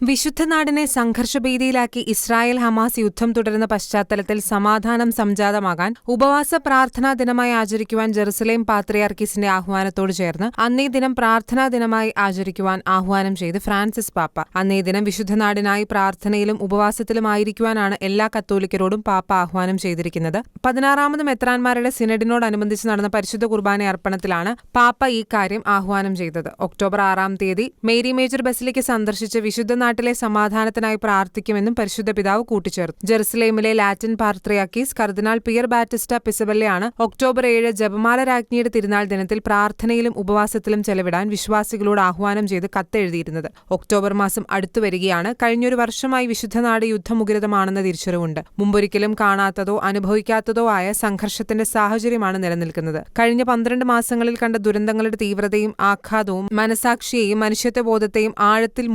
വിശുദ്ധ നാടിനെ സംഘർഷഭീതിയിലാക്കി Israel Hamas യുദ്ധം തുടരുന്ന പശ്ചാത്തലത്തിൽ സമാധാനം സംജാതമാകാൻ ഉപവാസ പ്രാർത്ഥനാ ദിനമായി ആചരിക്കുവാൻ ജെറുസലേം പാത്രിയാർക്കീസിന്റെ ആഹ്വാനത്തോട് ചേർന്ന് അന്നേ ദിനം പ്രാർത്ഥനാ ദിനമായി ആചരിക്കുവാൻ ആഹ്വാനം ചെയ്ത് ഫ്രാൻസിസ് പാപ്പ. അന്നേ ദിനം വിശുദ്ധ നാടിനായി പ്രാർത്ഥനയിലും ഉപവാസത്തിലുമായിരിക്കുവാനാണ് എല്ലാ കത്തോലിക്കരോടും പാപ്പ ആഹ്വാനം ചെയ്തിരിക്കുന്നത്. പതിനാറാമത് മെത്രാൻമാരുടെ സിനഡിനോടനുബന്ധിച്ച് നടന്ന പരിശുദ്ധ കുർബാന അർപ്പണത്തിലാണ് പാപ്പ ഈ കാര്യം ആഹ്വാനം ചെയ്തത്. ഒക്ടോബർ ആറാം തീയതി മേരി മേജർ ബസിലേക്ക് സന്ദർശിച്ച വിശുദ്ധ നാട്ടിലെ സമാധാനത്തിനായി പ്രാർത്ഥിക്കുമെന്നും പരിശുദ്ധ പിതാവ് കൂട്ടിച്ചേർത്തു. ജെറുസലേമിലെ ലാറ്റിൻ പാർത്രിയാക്കീസ് കർദിനാൾ പിയർ ബാറ്റിസ്റ്റ പിസബല്ലയാണ് ഒക്ടോബർ ഏഴ് ജപമാല രാജ്ഞിയുടെ തിരുനാൾ ദിനത്തിൽ പ്രാർത്ഥനയിലും ഉപവാസത്തിലും ചെലവിടാൻ വിശ്വാസികളോട് ആഹ്വാനം ചെയ്ത് കത്തെഴുതിയിരുന്നത്. ഒക്ടോബർ മാസം അടുത്തു വരികയാണ്. കഴിഞ്ഞൊരു വർഷമായി വിശുദ്ധനാട് യുദ്ധമുഖരിതമാണെന്ന തിരിച്ചറിവുണ്ട്. മുമ്പൊരിക്കലും കാണാത്തതോ അനുഭവിക്കാത്തതോ ആയ സംഘർഷത്തിന്റെ സാഹചര്യമാണ് നിലനിൽക്കുന്നത്. കഴിഞ്ഞ പന്ത്രണ്ട് മാസങ്ങളിൽ കണ്ട ദുരന്തങ്ങളുടെ തീവ്രതയും ആഘാതവും മനസാക്ഷിയെയും മനുഷ്യത്വബോധത്തെയും ആഴത്തിൽ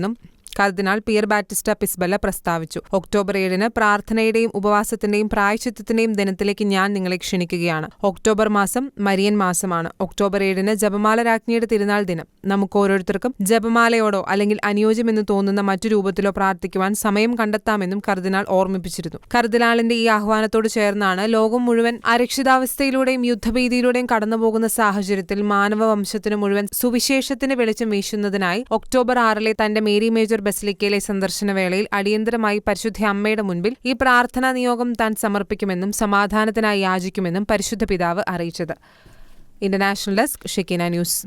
മുറിവേൽപ്പിച്ചിട്ടുണ്ടെന്നും കർദിനാൾ പിയർ ബാറ്റിസ്റ്റ പിസ്ബല പ്രസ്താവിച്ചു. ഒക്ടോബർ ഏഴിന് പ്രാർത്ഥനയുടെയും ഉപവാസത്തിന്റെയും പ്രായശിത്വത്തിന്റെയും ദിനത്തിലേക്ക് ഞാൻ നിങ്ങളെ ക്ഷണിക്കുകയാണ്. ഒക്ടോബർ മാസം മരിയൻ മാസമാണ്. ഒക്ടോബർ ഏഴിന് ജപമാല രാജ്ഞിയുടെ തിരുനാൾ ദിനം. നമുക്ക് ഓരോരുത്തർക്കും ജപമാലയോടോ അല്ലെങ്കിൽ അനുയോജ്യമെന്ന് തോന്നുന്ന മറ്റു രൂപത്തിലോ പ്രാർത്ഥിക്കുവാൻ സമയം കണ്ടെത്താമെന്നും കർദിനാൾ ഓർമ്മിപ്പിച്ചിരുന്നു. കർദിനാളിന്റെ ഈ ആഹ്വാനത്തോട് ചേർന്നാണ് ലോകം മുഴുവൻ അരക്ഷിതാവസ്ഥയിലൂടെയും യുദ്ധഭീതിയിലൂടെയും കടന്നുപോകുന്ന സാഹചര്യത്തിൽ മാനവവംശത്തിനു മുഴുവൻ സുവിശേഷത്തിന് വെളിച്ചം വീശുന്നതിനായി ഒക്ടോബർ ആറിലെ തന്റെ മേരി മേജർ ബസിലിക്കയിലെ സന്ദർശന വേളയിൽ അടിയന്തരമായി പരിശുദ്ധ അമ്മയുടെ മുൻപിൽ ഈ പ്രാർത്ഥനാ നിയോഗം താൻ സമർപ്പിക്കുമെന്നും സമാധാനത്തിനായി യാചിക്കുമെന്നും പരിശുദ്ധ പിതാവ് അറിയിച്ചത്. International desk Shekinah news.